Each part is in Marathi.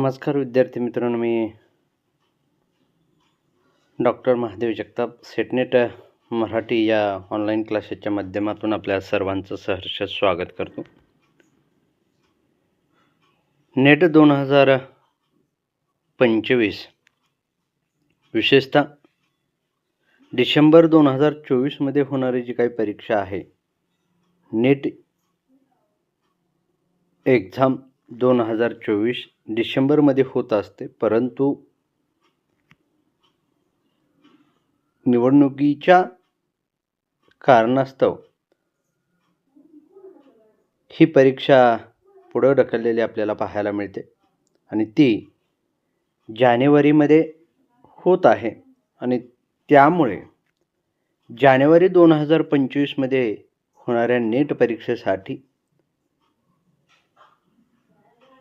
नमस्कार विद्यार्थी मित्रांनो मी doctor Mahadev Jagtap SET NET Marathi या ऑनलाईन क्लासेसच्या माध्यमातून आपल्या सर्वांचं सहर्ष स्वागत करतो. नेट दोन हजार पंचवीस विशेषतः डिसेंबर दोन हजार चोवीसमध्ये होणारी जी काही परीक्षा आहे नेट एक्झाम दोन हजार चोवीस डिसेंबरमध्ये होत असते. परंतु निवडणुकीच्या कारणास्तव ही परीक्षा पुढं ढकललेली आपल्याला पाहायला मिळते आणि ती जानेवारीमध्ये होत आहे. आणि त्यामुळे जानेवारी दोन हजार पंचवीसमध्ये होणाऱ्या नेट परीक्षेसाठी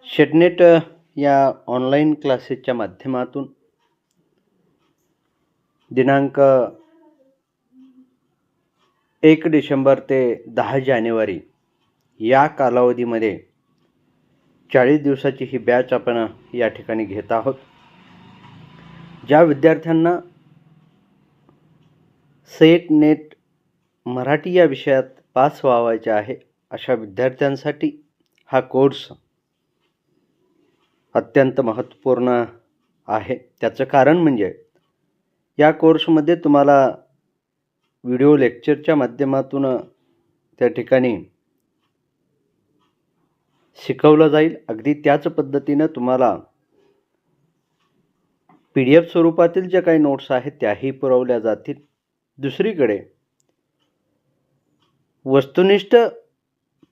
शेटनेट या ऑनलाईन क्लासेसच्या माध्यमातून दिनांक एक डिसेंबर ते दहा जानेवारी या कालावधीमध्ये चाळीस दिवसाची ही बॅच आपण या ठिकाणी घेत आहोत. ज्या विद्यार्थ्यांना सेट नेट मराठी या विषयात पास व्हावायचे आहे अशा विद्यार्थ्यांसाठी हा कोर्स अत्यंत महत्त्वपूर्ण आहे. त्याचं कारण म्हणजे या कोर्समध्ये तुम्हाला व्हिडिओ लेक्चरच्या माध्यमातून त्या ठिकाणी शिकवलं जाईल. अगदी त्याच पद्धतीनं तुम्हाला पी डी एफ स्वरूपातील ज्या काही नोट्स आहेत त्याही पुरवल्या जातील. दुसरीकडे वस्तुनिष्ठ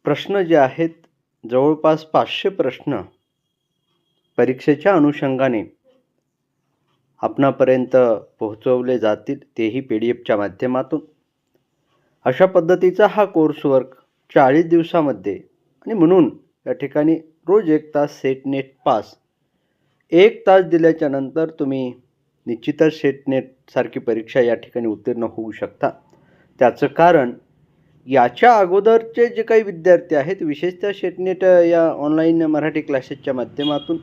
प्रश्न जे आहेत जवळपास पाचशे प्रश्न परीक्षेच्या अनुषंगाने आपणापर्यंत पोहोचवले जातील तेही पी डी एफच्या माध्यमातून. अशा पद्धतीचा हा कोर्स वर्क चाळीस दिवसामध्ये आणि म्हणून या ठिकाणी रोज एक तास सेट नेट पास एक तास दिल्याच्या नंतर तुम्ही निश्चितच सेट नेटसारखी परीक्षा या ठिकाणी उत्तीर्ण होऊ शकता. त्याचं कारण याच्या अगोदरचे जे काही विद्यार्थी आहेत विशेषतः शेटनेट या ऑनलाईन मराठी क्लासेसच्या माध्यमातून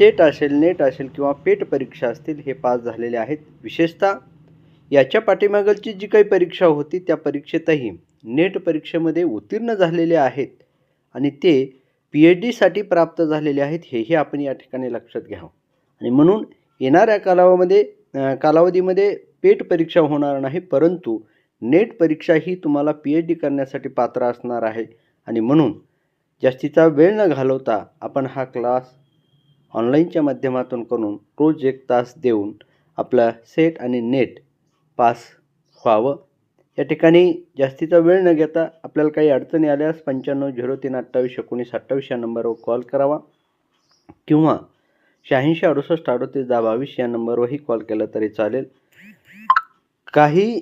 सेट असेल नेट असेल किंवा पेट परीक्षा असतील हे पास झालेले आहेत. विशेषतः याच्या पाठीमागलची जी काही परीक्षा होती त्या परीक्षेतही नेट परीक्षेमध्ये उत्तीर्ण झालेले आहेत आणि ते पी एच डीसाठी प्राप्त झालेले आहेत हेही आपण या ठिकाणी लक्षात घ्यावं आणि म्हणून येणाऱ्या कालावामध्ये कालावधीमध्ये पेट परीक्षा होणार नाही परंतु नेट परीक्षा ही तुम्हाला पी एच डी करण्यासाठी पात्र असणार आहे. आणि म्हणून जास्तीचा वेळ न घालवता आपण हा क्लास ऑनलाईनच्या माध्यमातून करून रोज एक तास देऊन आपला सेट आणि नेट पास व्हावं. या ठिकाणी जास्तीचा वेळ न घेता आपल्याला काही अडचणी आल्यास पंच्याण्णव झिरो तीन अठ्ठावीस एकोणीस अठ्ठावीस या नंबरवर कॉल करावा. किंवा शहाऐंशी अडुसष्ट अडतीस दहा बावीस या नंबरवरही कॉल केला तरी चालेल. काही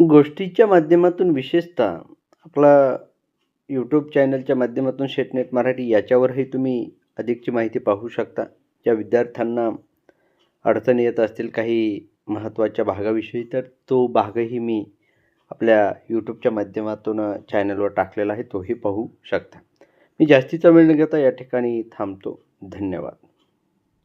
गोष्टीच्या माध्यमातून विशेषतः आपला यूट्यूब चॅनलच्या माध्यमातून शेटनेट मराठी याच्यावरही तुम्ही अधिकची माहिती पाहू शकता. ज्या विद्यार्थ्यांना अडचणी येत असतील काही महत्त्वाच्या भागाविषयी तर तो भागही मी आपल्या यूट्यूबच्या माध्यमातून चॅनलवर टाकलेला आहे तोही पाहू शकता. मी जास्तीचा वेळ न घेता या ठिकाणी थांबतो. धन्यवाद.